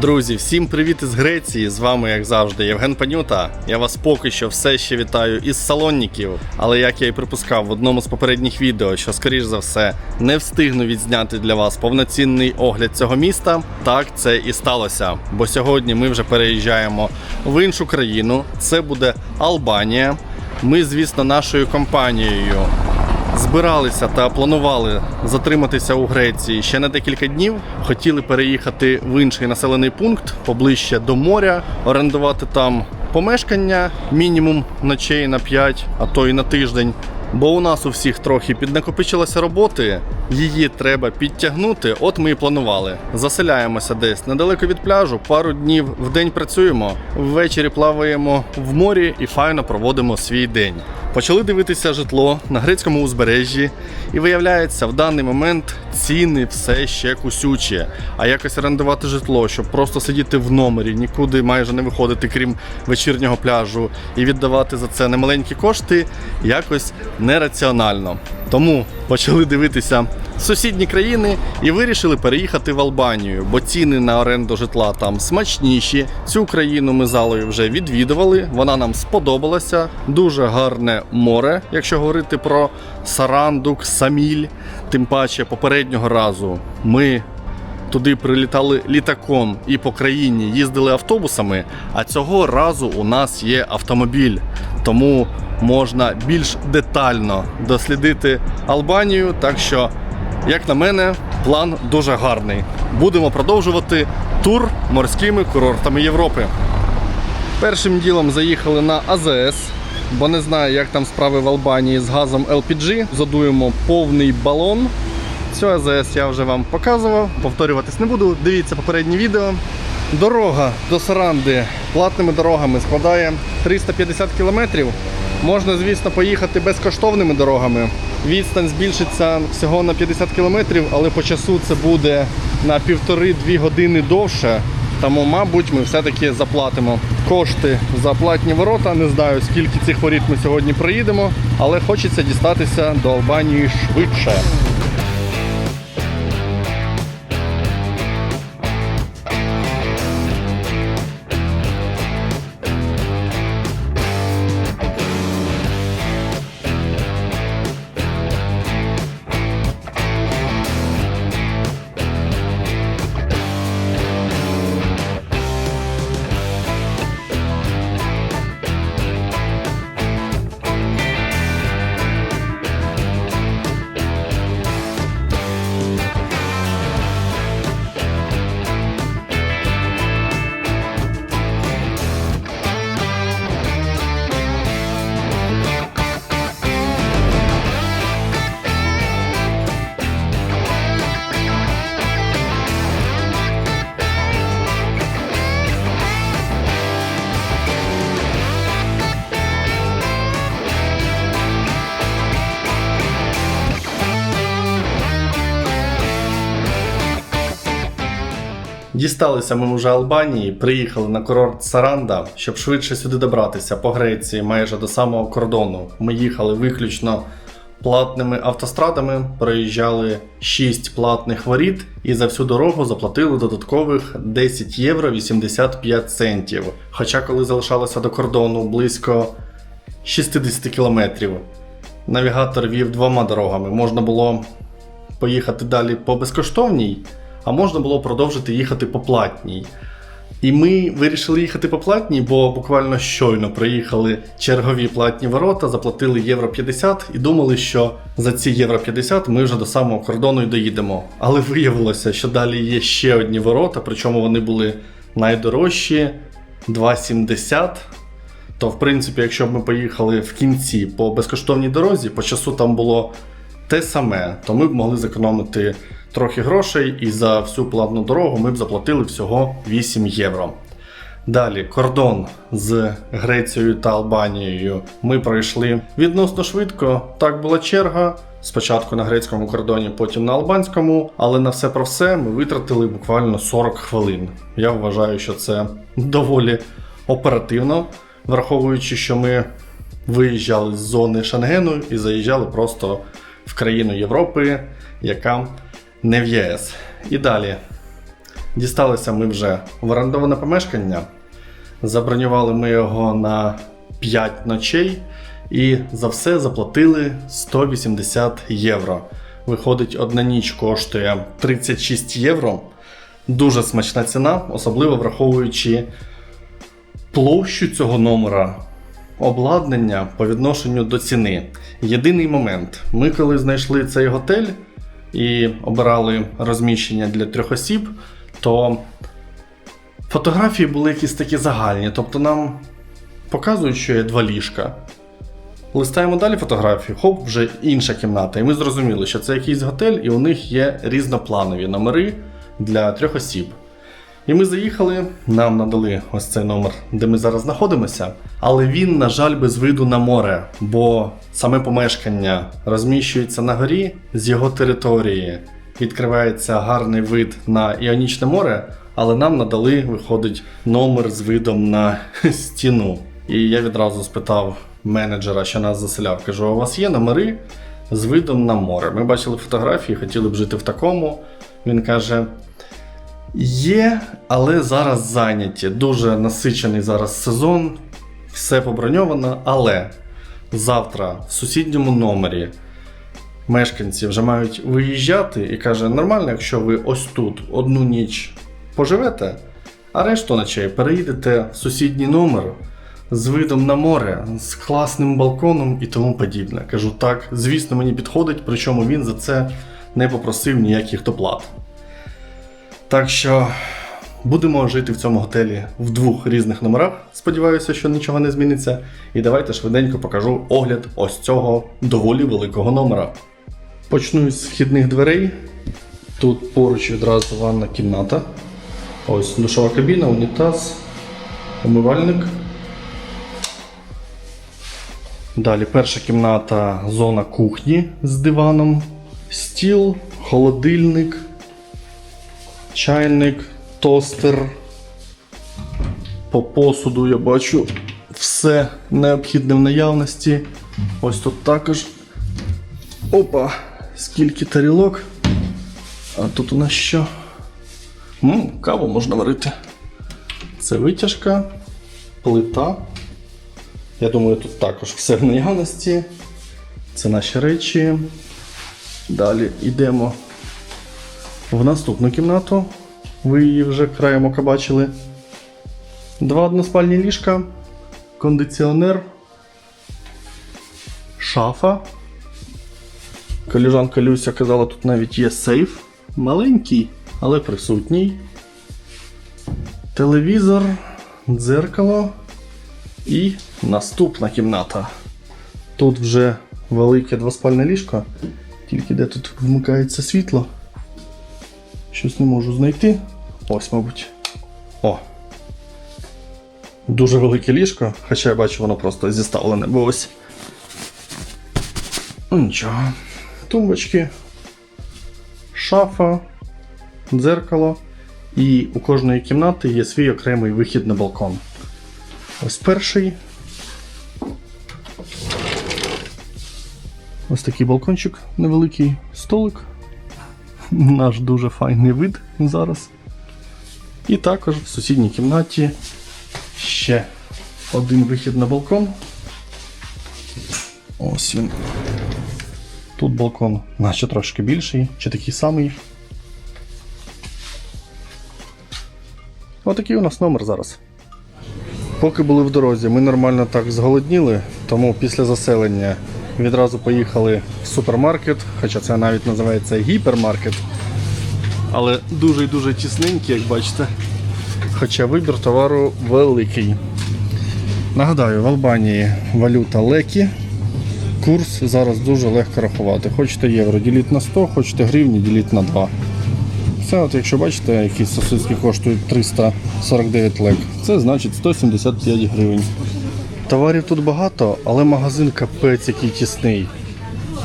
Друзі, всім привіт із Греції! З вами, як завжди, Євген Панюта. Я вас поки що все ще вітаю із салонників. Але як я і припускав в одному з попередніх відео, що скоріш за все не встигну відзняти для вас повноцінний огляд цього міста, так це і сталося. Бо сьогодні ми вже переїжджаємо в іншу країну. Це буде Албанія. Ми, звісно, нашою компанією збиралися та планували затриматися у Греції ще на декілька днів. Хотіли переїхати в інший населений пункт поближче до моря, орендувати там помешкання мінімум ночей на 5, а то і на тиждень. Бо у нас у всіх трохи піднакопичилося роботи, її треба підтягнути. От ми і планували. Заселяємося десь недалеко від пляжу, пару днів в день працюємо, ввечері плаваємо в морі і файно проводимо свій день. Почали дивитися житло на грецькому узбережжі, і виявляється, в даний момент ціни все ще кусючі. А якось орендувати житло, щоб просто сидіти в номері, нікуди майже не виходити, крім вечірнього пляжу, і віддавати за це немаленькі кошти, якось нераціонально. Тому почали дивитися сусідні країни і вирішили переїхати в Албанію, бо ціни на оренду житла там смачніші. Цю країну ми залою вже відвідували. Вона нам сподобалася. Дуже гарне море, якщо говорити про Сарандук, Саміль. Тим паче попереднього разу ми туди прилітали літаком і по країні їздили автобусами. А цього разу у нас є автомобіль, тому можна більш детально дослідити Албанію. Так що, як на мене, план дуже гарний. Будемо продовжувати тур морськими курортами Європи. Першим ділом заїхали на АЗС, бо не знаю, як там справи в Албанії з газом LPG. Задуємо повний балон. Цю АЗС я вже вам показував, повторюватись не буду. Дивіться попереднє відео. Дорога до Саранди платними дорогами складає 350 кілометрів. Можна, звісно, поїхати безкоштовними дорогами. Відстань збільшиться всього на 50 кілометрів, але по часу це буде на півтори-дві години довше. Тому, мабуть, ми все-таки заплатимо кошти за платні ворота. Не знаю, скільки цих воріт ми сьогодні проїдемо, але хочеться дістатися до Албанії швидше. Дісталися ми вже Албанії, приїхали на курорт Саранда, щоб швидше сюди добратися по Греції, майже до самого кордону. Ми їхали виключно платними автострадами, проїжджали 6 платних воріт і за всю дорогу заплатили додаткових 10 євро 85 центів. Хоча, коли залишалося до кордону близько 60 кілометрів, навігатор вів двома дорогами. Можна було поїхати далі по безкоштовній, а можна було продовжити їхати по платній. І ми вирішили їхати по платній, бо буквально щойно проїхали чергові платні ворота, заплатили євро 50 і думали, що за ці євро 50 ми вже до самого кордону й доїдемо. Але виявилося, що далі є ще одні ворота, причому вони були найдорожчі 2,70. То, в принципі, якщо б ми поїхали в кінці по безкоштовній дорозі, по часу там було те саме, то ми б могли зекономити трохи грошей, і за всю платну дорогу ми б заплатили всього 8 євро. Далі кордон з Грецією та Албанією ми пройшли відносно швидко. Так була черга. Спочатку на грецькому кордоні, потім на албанському, але на все про все ми витратили буквально 40 хвилин. Я вважаю, що це доволі оперативно, враховуючи, що ми виїжджали з зони Шенгену і заїжджали просто в країну Європи, яка не в ЄС. І далі Дісталися ми вже в орендоване помешкання. Забронювали ми його на 5 ночей і за все заплатили 180 євро. Виходить, одна ніч коштує 36 євро. Дуже смачна ціна, особливо враховуючи площу цього номера, обладнання по відношенню до ціни. Єдиний момент: ми коли знайшли цей готель і обирали розміщення для трьох осіб, то фотографії були якісь такі загальні. Тобто нам показують, що є два ліжка. Листаємо далі фотографію, хоп, вже інша кімната. І ми зрозуміли, що це якийсь готель, і у них є різнопланові номери для трьох осіб. І ми заїхали, нам надали ось цей номер, де ми зараз знаходимося. Але він, на жаль, без виду на море, бо саме помешкання розміщується на горі з його території. Відкривається гарний вид на Іонічне море, але нам надали, виходить, номер з видом на стіну. І я відразу спитав менеджера, що нас заселяв. Кажу: у вас є номери з видом на море? Ми бачили фотографії, хотіли б жити в такому. Він каже: Є, але зараз зайняті. Дуже насичений зараз сезон, все поброньовано, але завтра в сусідньому номері мешканці вже мають виїжджати і каже: нормально, якщо ви ось тут одну ніч поживете, а решту ночей переїдете в сусідній номер з видом на море, з класним балконом і тому подібне. Кажу, так, звісно, мені підходить, причому він за це не попросив ніяких доплат. Так що будемо жити в цьому готелі в двох різних номерах. Сподіваюся, що нічого не зміниться. І давайте швиденько покажу огляд ось цього доволі великого номера. Почну з вхідних дверей. Тут поруч відразу ванна кімната. Ось душова кабіна, унітаз, умивальник. Далі перша кімната, зона кухні з диваном, стіл, холодильник, чайник, тостер. По посуду я бачу все необхідне в наявності. Ось тут також. Опа! Скільки тарілок. А тут у нас що? М, каву можна варити. Це витяжка, плита. Я думаю, тут також все в наявності. Це наші речі. Далі йдемо в наступну кімнату. Ви її вже краєм ока бачили. Два односпальні ліжка, кондиціонер, шафа. Коліжанка Люся казала, тут навіть є сейф. Маленький, але присутній. Телевізор, дзеркало і наступна кімната. Тут вже велике двоспальне ліжко, тільки де тут вмикається світло. Щось не можу знайти. Ось, мабуть. О. Дуже велике ліжко, хоча я бачу, воно просто зіставлене, бо ось. Ну, Нічого. Тумбочки, шафа, дзеркало. І у кожної кімнати є свій окремий вихід на балкон. Ось перший. Ось такий балкончик невеликий столик. Наш дуже файний вид зараз. І також в сусідній кімнаті ще один вихід на балкон. Ось він. Тут балкон, наче трошки більший, чи такий самий. Отакий у нас номер зараз. Поки були в дорозі, ми нормально так зголодніли, тому після заселення відразу поїхали в супермаркет, хоча це навіть називається гіпермаркет. Але дуже і дуже тісненький, як бачите. Хоча вибір товару великий. Нагадаю, в Албанії валюта лекі. Курс зараз дуже легко рахувати. Хочете євро діліть на 100, хочете гривні діліть на 2. Це от якщо бачите, якісь сосиски коштують 349 лек, це значить 175 гривень. Товарів тут багато, але магазин капець який тісний.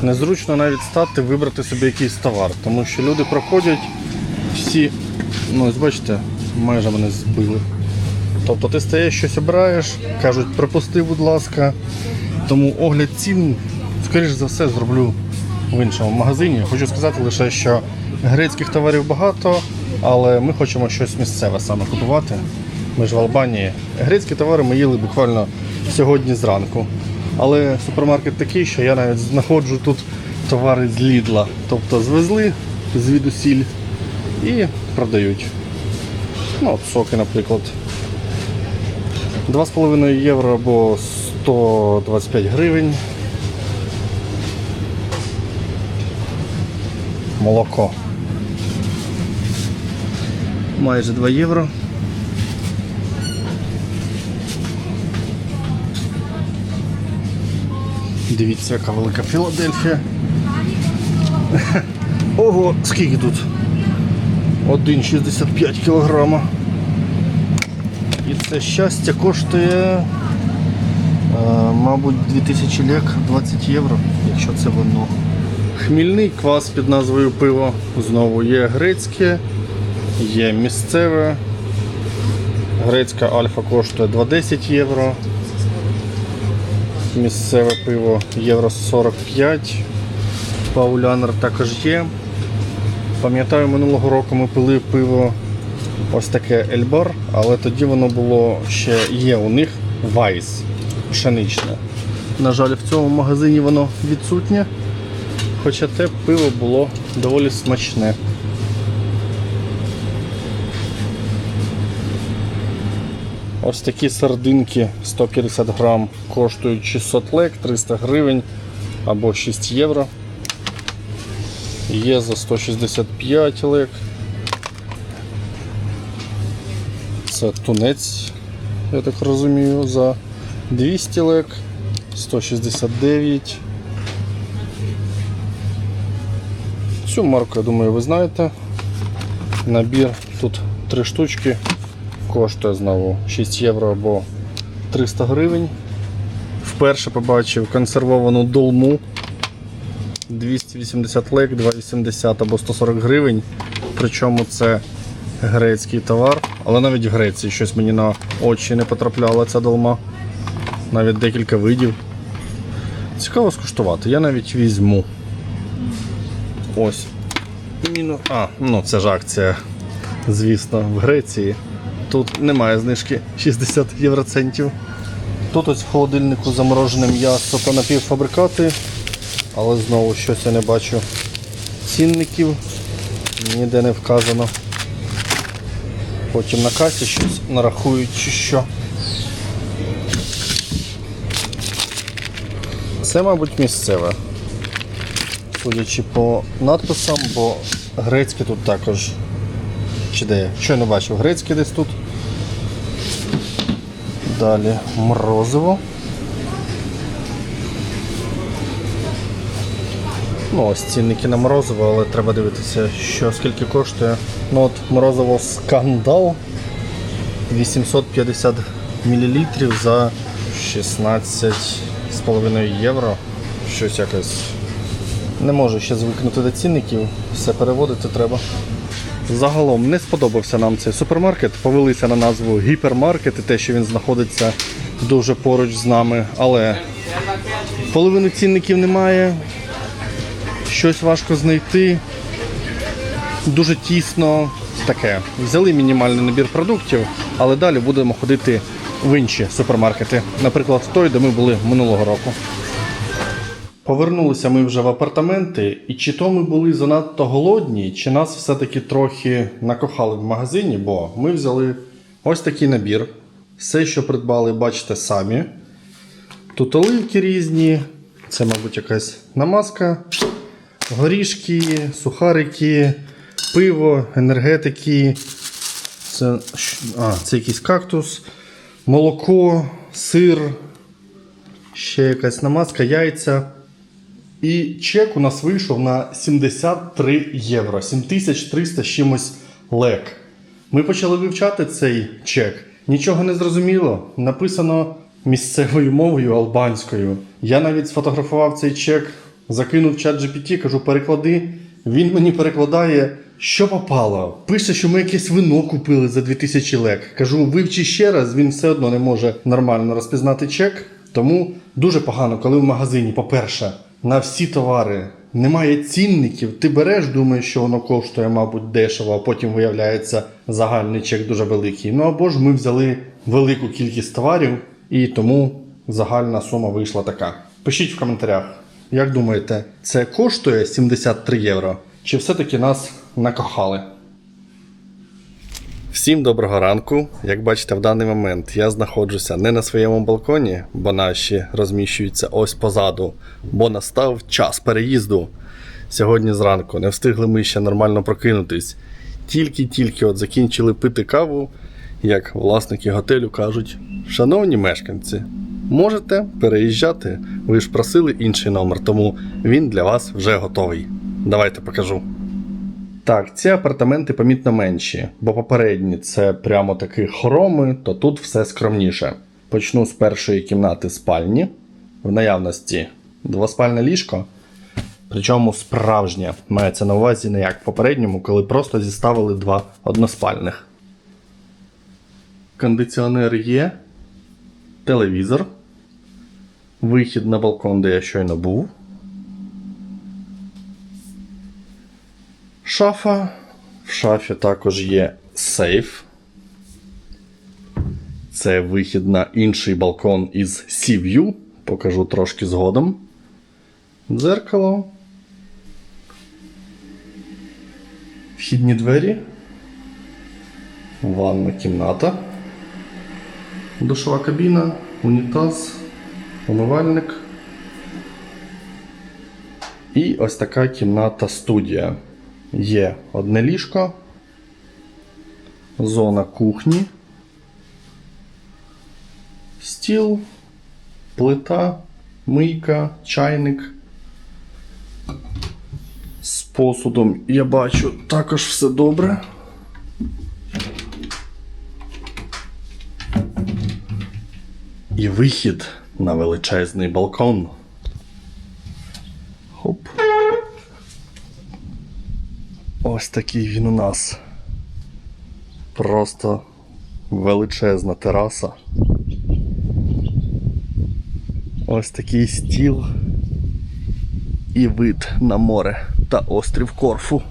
Незручно навіть стати, вибрати собі якийсь товар, тому що люди проходять всі, ну ось бачите, майже мене збили. Тобто ти стаєш щось обираєш, кажуть, пропусти, будь ласка. Тому огляд цін, скоріш за все, зроблю в іншому магазині. Хочу сказати лише, що грецьких товарів багато, але ми хочемо щось місцеве саме купувати. Ми ж в Албанії. Грецькі товари ми їли буквально сьогодні зранку. Але супермаркет такий, що я навіть знаходжу тут товари з Лідла. Тобто звезли звідусіль і продають. Ну, от соки, наприклад. 2,5 євро або 125 гривень. Молоко. Майже 2 євро. Дивіться, яка велика Філадельфія. Ого, скільки тут? 1,65 кілограма. І це щастя коштує, е, мабуть, 2000 лек, 20 євро, якщо це вино. Хмільний квас під назвою пиво. Знову є грецьке, є місцеве. Грецька альфа коштує 2,10 євро. Місцеве пиво євро 45. Паулянер також є. Пам'ятаю, минулого року ми пили пиво ось таке Ельбар, але тоді воно було ще є у них Вайс пшеничне. На жаль, в цьому магазині воно відсутнє, хоча те пиво було доволі смачне. Ось такі сардинки 150 грам коштують 600 лек, 300 гривень або 6 євро. Є за 165 лек. Це тунець, я так розумію, за 200 лек, 169. Цю марку, я думаю, ви знаєте. Набір тут три штучки, коштує знову 6 євро або 300 гривень. Вперше побачив консервовану долму 280 лек, 2,80 або 140 гривень. Причому це грецький товар, але навіть в Греції щось мені на очі не потрапляла ця долма. Навіть декілька видів. Цікаво скуштувати, я навіть візьму. Ось. А, ну це ж акція, звісно, в Греції. Тут немає знижки 60 євроцентів. Тут ось в холодильнику заморожене м'ясо та напівфабрикати, але знову щось я не бачу цінників, ніде не вказано. Потім на касі щось нарахують чи що. Це, мабуть, місцеве. Судячи по надписам, бо грецьке тут також. Чи де? я? Що я не бачив? Грецьке десь тут. Далі морозиво. Ну, ось цінники на морозиво, але треба дивитися, що скільки коштує. Ну от морозиво скандал 850 мл за 16,5 євро. Щось якось не можу ще звикнути до цінників, все переводити треба. Загалом не сподобався нам цей супермаркет. Повелися на назву гіпермаркет і те, що він знаходиться дуже поруч з нами, але половини цінників немає. Щось важко знайти. Дуже тісно таке. Взяли мінімальний набір продуктів, але далі будемо ходити в інші супермаркети. Наприклад, в той, де ми були минулого року. Повернулися ми вже в апартаменти, і чи то ми були занадто голодні, чи нас все-таки трохи накохали в магазині, бо ми взяли ось такий набір. Все, що придбали, бачите самі. Тут оливки різні, це, мабуть, якась намазка, горішки, сухарики, пиво, енергетики. Це, а, це якийсь кактус, молоко, сир, ще якась намазка, яйця. І чек у нас вийшов на 73 євро, 7300 з чимось лек. Ми почали вивчати цей чек. Нічого не зрозуміло. Написано місцевою мовою албанською. Я навіть сфотографував цей чек, закинув чат GPT, кажу, переклади. Він мені перекладає, що попало. Пише, що ми якесь вино купили за 2000 лек. Кажу, вивчи ще раз, він все одно не може нормально розпізнати чек. Тому дуже погано, коли в магазині, по-перше, на всі товари немає цінників. Ти береш, думаєш, що воно коштує, мабуть, дешево, а потім виявляється загальний чек дуже великий. Ну або ж ми взяли велику кількість товарів, і тому загальна сума вийшла така. Пишіть в коментарях, як думаєте, це коштує 73 євро? Чи все-таки нас накохали? Всім доброго ранку. Як бачите, в даний момент я знаходжуся не на своєму балконі, бо наші розміщуються ось позаду, бо настав час переїзду. Сьогодні зранку не встигли ми ще нормально прокинутись. Тільки-тільки от закінчили пити каву, як власники готелю кажуть: шановні мешканці, можете переїжджати. Ви ж просили інший номер, тому він для вас вже готовий. Давайте покажу. Так, ці апартаменти помітно менші, бо попередні це прямо такі хороми, то тут все скромніше. Почну з першої кімнати спальні. В наявності двоспальне ліжко. Причому справжнє мається на увазі не як в попередньому, коли просто зіставили два односпальних. Кондиціонер є, телевізор, вихід на балкон, де я щойно був. Шафа. В шафі також є сейф. Це вихід на інший балкон із Sea View. Покажу трошки згодом. Дзеркало. Вхідні двері. Ванна кімната. Душова кабіна, унітаз, умивальник. І ось така кімната студія. Є одне ліжко, зона кухні, стіл, плита, мийка, чайник. З посудом я бачу також все добре. І вихід на величезний балкон. Ось такий він у нас. Просто величезна тераса. Ось такий стіл і вид на море та острів Корфу.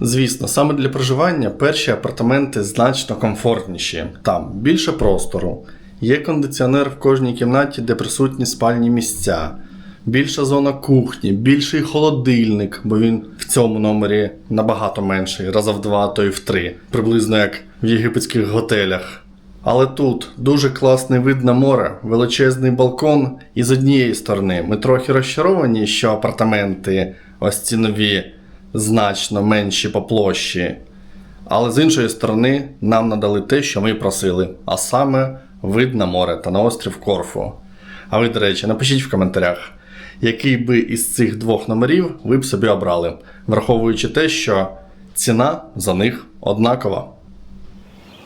Звісно, саме для проживання перші апартаменти значно комфортніші. Там більше простору, є кондиціонер в кожній кімнаті, де присутні спальні місця, більша зона кухні, більший холодильник, бо він в цьому номері набагато менший, раза в два, то й в три, приблизно як в єгипетських готелях. Але тут дуже класний вид на море, величезний балкон, і з однієї сторони ми трохи розчаровані, що апартаменти, ось ці нові, значно менші по площі. Але з іншої сторони, нам надали те, що ми просили, а саме вид на море та на острів Корфу. А ви, до речі, напишіть в коментарях, який би із цих двох номерів ви б собі обрали, враховуючи те, що ціна за них однакова.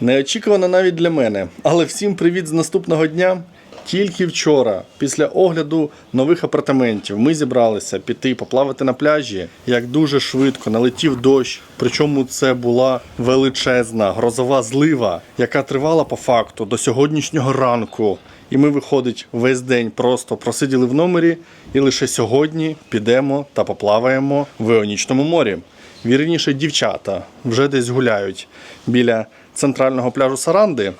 Неочікувано навіть для мене, але всім привіт з наступного дня. Тільки вчора, після огляду нових апартаментів, ми зібралися піти поплавати на пляжі. Як дуже швидко налетів дощ. Причому це була величезна грозова злива, яка тривала по факту до сьогоднішнього ранку. І ми, виходить, весь день просто просиділи в номері, і лише сьогодні підемо та поплаваємо в Іонічному морі. Вірніше, дівчата вже десь гуляють біля центрального пляжу Саранди,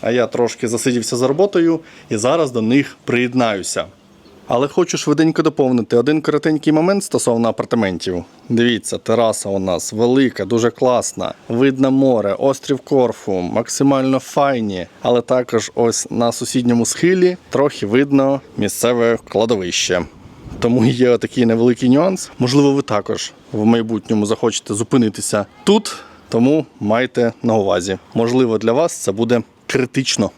а я трошки засидівся за роботою і зараз до них приєднаюся. Але хочу швиденько доповнити один коротенький момент стосовно апартаментів. Дивіться, тераса у нас велика, дуже класна. Видно море, острів Корфу, максимально файні. Але також ось на сусідньому схилі трохи видно місцеве кладовище. Тому є такий невеликий нюанс. Можливо, ви також в майбутньому захочете зупинитися тут, тому майте на увазі. Можливо, для вас це буде критично.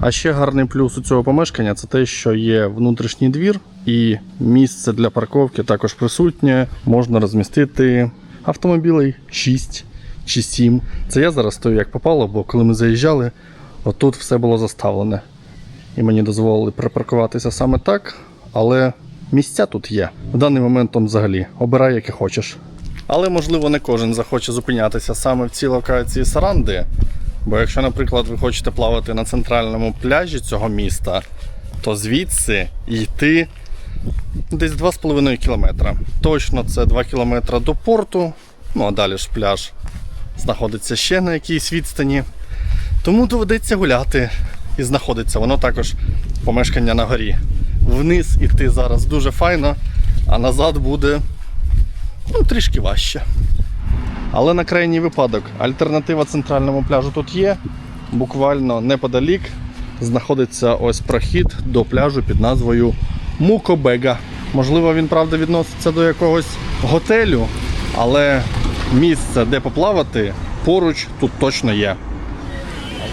А ще гарний плюс у цього помешкання це те, що є внутрішній двір і місце для парковки також присутнє. Можна розмістити автомобілей 6 чи 7. Це я зараз стою як попало, бо коли ми заїжджали, отут все було заставлене. І мені дозволили припаркуватися саме так, але місця тут є. В даний момент там взагалі обирай, яке хочеш. Але можливо не кожен захоче зупинятися саме в цій локації Саранди. Бо якщо, наприклад, ви хочете плавати на центральному пляжі цього міста, то звідси йти десь 2,5 кілометра. Точно це 2 кілометри до порту. Ну а далі ж пляж знаходиться ще на якійсь відстані. Тому доведеться гуляти. І знаходиться воно також помешкання на горі. Вниз іти зараз дуже файно, а назад буде ну, трішки важче. Але на крайній випадок альтернатива центральному пляжу тут є. Буквально неподалік знаходиться ось прохід до пляжу під назвою Мукобега. Можливо, він правда відноситься до якогось готелю, але місце, де поплавати, поруч тут точно є.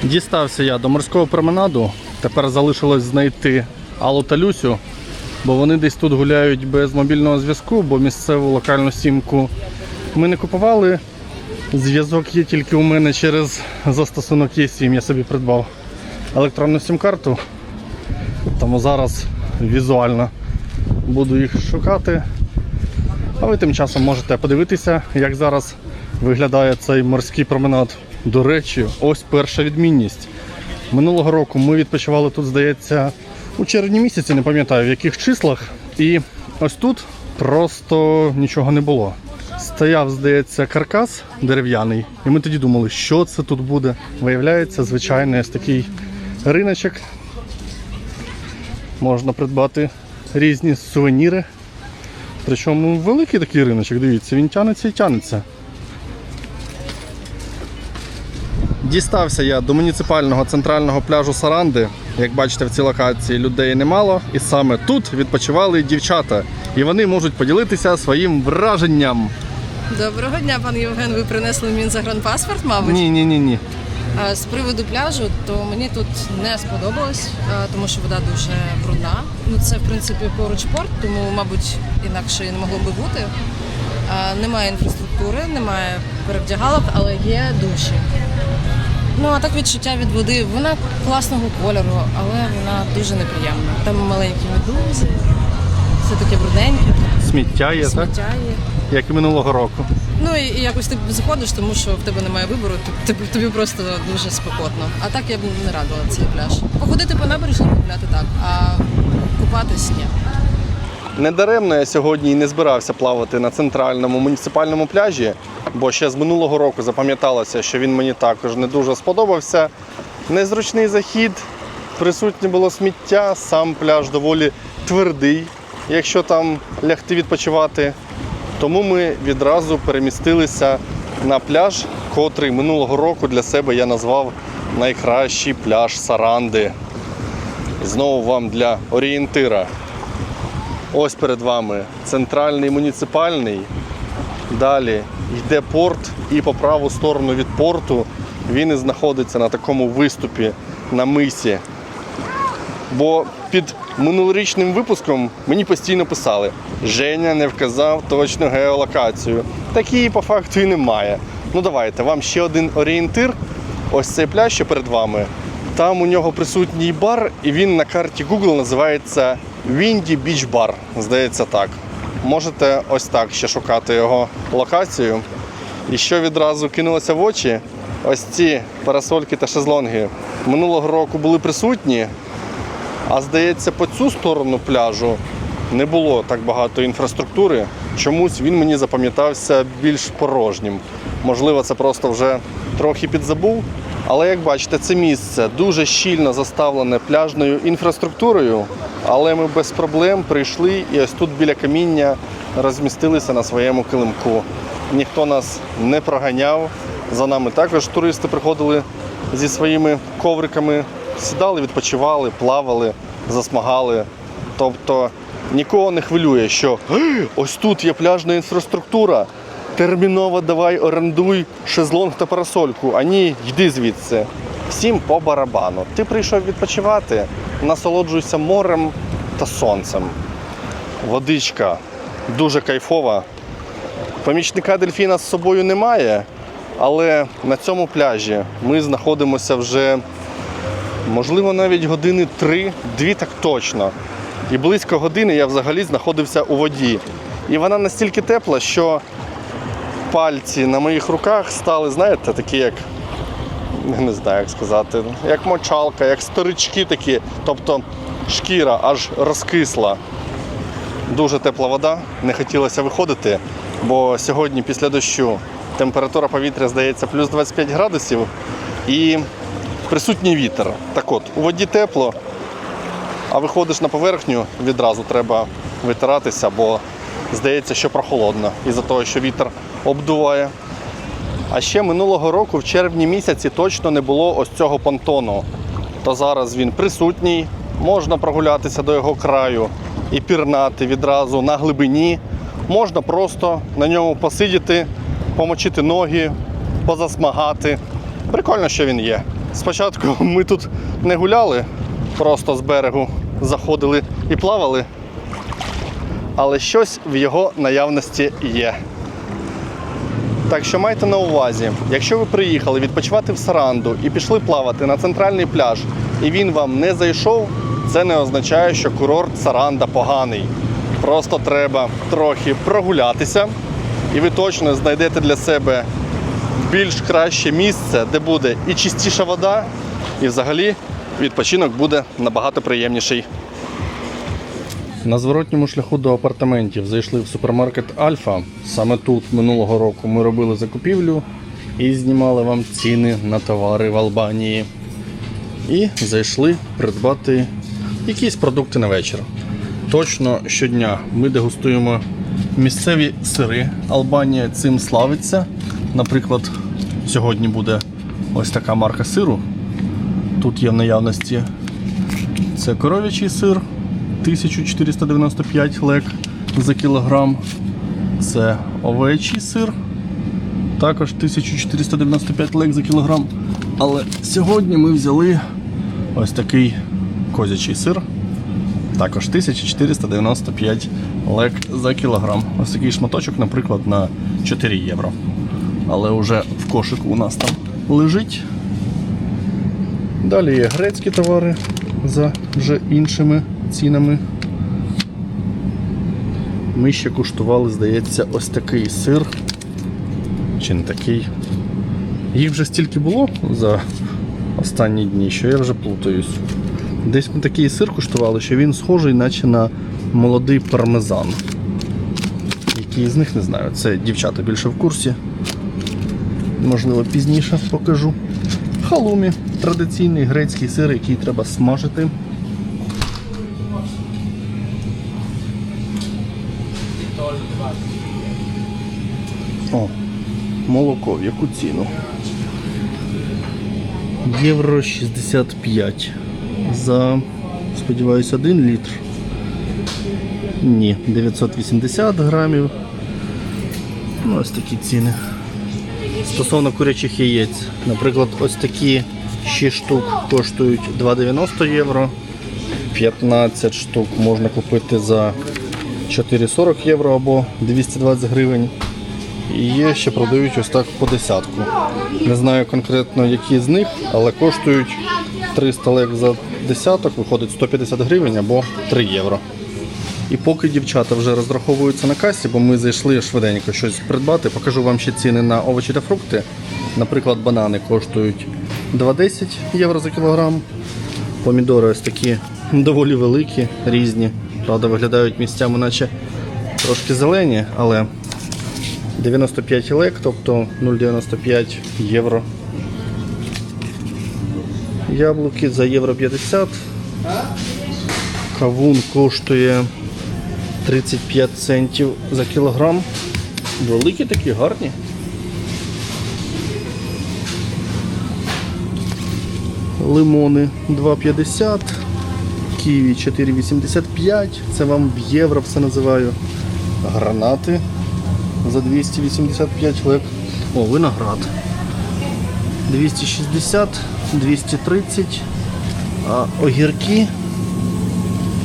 Дістався я до морського променаду. Тепер залишилось знайти Аллу та Люсю, бо вони десь тут гуляють без мобільного зв'язку, бо місцеву локальну сімку ми не купували. Зв'язок є тільки у мене через застосунок ЄСІМ. Я собі придбав електронну сім-карту. Тому зараз візуально буду їх шукати. А ви тим часом можете подивитися, як зараз виглядає цей морський променад. До речі, ось перша відмінність. Минулого року ми відпочивали тут, здається, у червні місяці, не пам'ятаю в яких числах. І ось тут просто нічого не було. Стояв, здається, каркас дерев'яний, і ми тоді думали, що це тут буде. Виявляється, звичайний ось такий риночок. Можна придбати різні сувеніри. Причому великий такий риночок, дивіться, він тянеться і тянеться. Дістався я до муніципального центрального пляжу Саранди. Як бачите, в цій локації людей немало, і саме тут відпочивали дівчата. І вони можуть поділитися своїм враженням. Доброго дня, пан Євген. Ви принесли мені загранпаспорт, мабуть. Ні, ні, ні, ні. З приводу пляжу, то мені тут не сподобалось, тому що вода дуже брудна. Ну це в принципі поруч порт, тому мабуть інакше і не могло би бути. Немає інфраструктури, немає перевдягалок, але є душі. Ну а так відчуття від води, вона класного кольору, але вона дуже неприємна. Там маленькі медузи, все таке брудненьке, Сміття є, так? сміття є. Як і минулого року. Ну і, і якось ти заходиш, тому що в тебе немає вибору, тобі, тобі просто дуже спекотно. А так я б не радила цей пляж. Походити по набережні погуляти так, а купатись ні. Недаремно я сьогодні і не збирався плавати на центральному муніципальному пляжі, бо ще з минулого року запам'яталося, що він мені також не дуже сподобався. Незручний захід, присутнє було сміття, сам пляж доволі твердий, якщо там лягти відпочивати. Тому ми відразу перемістилися на пляж, котрий минулого року для себе я назвав найкращий пляж Саранди. Знову вам для орієнтира. Ось перед вами центральний муніципальний. Далі йде порт, і по праву сторону від порту він і знаходиться на такому виступі на мисі. Бо під минулорічним випуском мені постійно писали: Женя не вказав точну геолокацію. Такої по факту і немає. Ну давайте, вам ще один орієнтир. Ось цей пляж, що перед вами. Там у нього присутній бар, і він на карті Google називається Windy Beach Bar. Здається так. Можете ось так ще шукати його локацію. І що відразу кинулося в очі, ось ці парасольки та шезлонги минулого року були присутні, а здається, по цю сторону пляжу не було так багато інфраструктури. Чомусь він мені запам'ятався більш порожнім. Можливо, це просто вже трохи підзабув. Але як бачите, це місце дуже щільно заставлене пляжною інфраструктурою, але ми без проблем прийшли і ось тут біля каміння розмістилися на своєму килимку. Ніхто нас не проганяв. За нами також туристи приходили зі своїми ковриками, сідали, відпочивали, плавали, засмагали. Тобто нікого не хвилює, що ось тут є пляжна інфраструктура. Терміново давай орендуй шезлонг та парасольку. А ні, йди звідси. Всім по барабану. Ти прийшов відпочивати, насолоджуйся морем та сонцем. Водичка дуже кайфова. Помічника дельфіна з собою немає, але на цьому пляжі ми знаходимося вже, можливо, навіть години три, дві так точно. І близько години я взагалі знаходився у воді. І вона настільки тепла, що пальці на моїх руках стали, знаєте, такі як. Не знаю, як сказати, як мочалка, як сторички такі, тобто шкіра аж розкисла. дуже тепла вода, не хотілося виходити, бо сьогодні після дощу температура повітря здається плюс 25 градусів і присутній вітер. Так от, у воді тепло, а виходиш на поверхню, відразу треба витиратися, бо здається, що прохолодно із-за того, що вітер обдуває. А ще минулого року, в червні місяці, точно не було ось цього понтону. То зараз він присутній, можна прогулятися до його краю і пірнати відразу на глибині. Можна просто на ньому посидіти, помочити ноги, позасмагати. Прикольно, що він є. Спочатку ми тут не гуляли, просто з берегу заходили і плавали, але щось в його наявності є. Так що майте на увазі, якщо ви приїхали відпочивати в Саранду і пішли плавати на центральний пляж, і він вам не зайшов, це не означає, що курорт Саранда поганий. Просто треба трохи прогулятися, і ви точно знайдете для себе більш краще місце, де буде і чистіша вода, і взагалі відпочинок буде набагато приємніший. На зворотньому шляху до апартаментів зайшли в супермаркет Альфа. Саме тут минулого року ми робили закупівлю і знімали вам ціни на товари в Албанії. І зайшли придбати якісь продукти на вечір. Точно щодня ми дегустуємо місцеві сири. Албанія цим славиться. Наприклад, сьогодні буде ось така марка сиру. Тут є в наявності це коров'ячий сир 1495 лек за кілограм. Це овечий сир. Також 1495 лек за кілограм. Але сьогодні ми взяли ось такий козячий сир. Також 1495 лек за кілограм. Ось такий шматочок, наприклад, на 4 євро. Але вже в кошику у нас там лежить. Далі є грецькі товари за вже іншими цінами. Ми ще куштували, здається, ось такий сир. Чи не такий. Їх вже стільки було за останні дні, що я вже плутаюсь. Десь ми такий сир куштували, що він схожий, наче на молодий пармезан. Який з них не знаю. Це дівчата більше в курсі. Можливо, пізніше покажу. Халумі традиційний грецький сир, який треба смажити. О, молоко, в яку ціну? Євро 65 за, сподіваюся, 1 літр. Ні, 980 грамів. Ну, ось такі ціни. Стосовно курячих яєць, наприклад, ось такі 6 штук коштують 2,90 євро. 15 штук можна купити за 4,40 євро або 220 гривень. І є ще продають ось так по десятку. Не знаю конкретно які з них, але коштують 300 лек за десяток, виходить 150 гривень або 3 євро. І поки дівчата вже розраховуються на касі, бо ми зайшли швиденько щось придбати, покажу вам ще ціни на овочі та фрукти. Наприклад, банани коштують 2,10 євро за кілограм. Помідори ось такі доволі великі, різні. Правда, виглядають місцями, наче трошки зелені, але 95 лек, тобто 0,95 євро. Яблуки за євро 50. Кавун коштує 35 центів за кілограм. Великі такі, гарні. Лимони 2,50, ківі 4,85, це вам в євро все називаю. Гранати за 285 лек. О, виноград. 260, 230, а огірки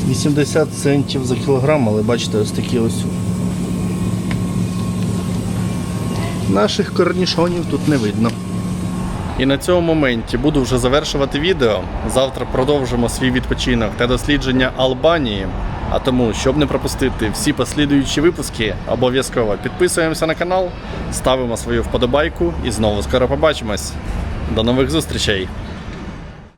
80 центів за кілограм, але бачите, ось такі ось. Наших корнішонів тут не видно. І на цьому моменті буду вже завершувати відео. Завтра продовжимо свій відпочинок та дослідження Албанії. А тому, щоб не пропустити всі послідуючі випуски, обов'язково підписуємося на канал, ставимо свою вподобайку і знову скоро побачимось. До нових зустрічей!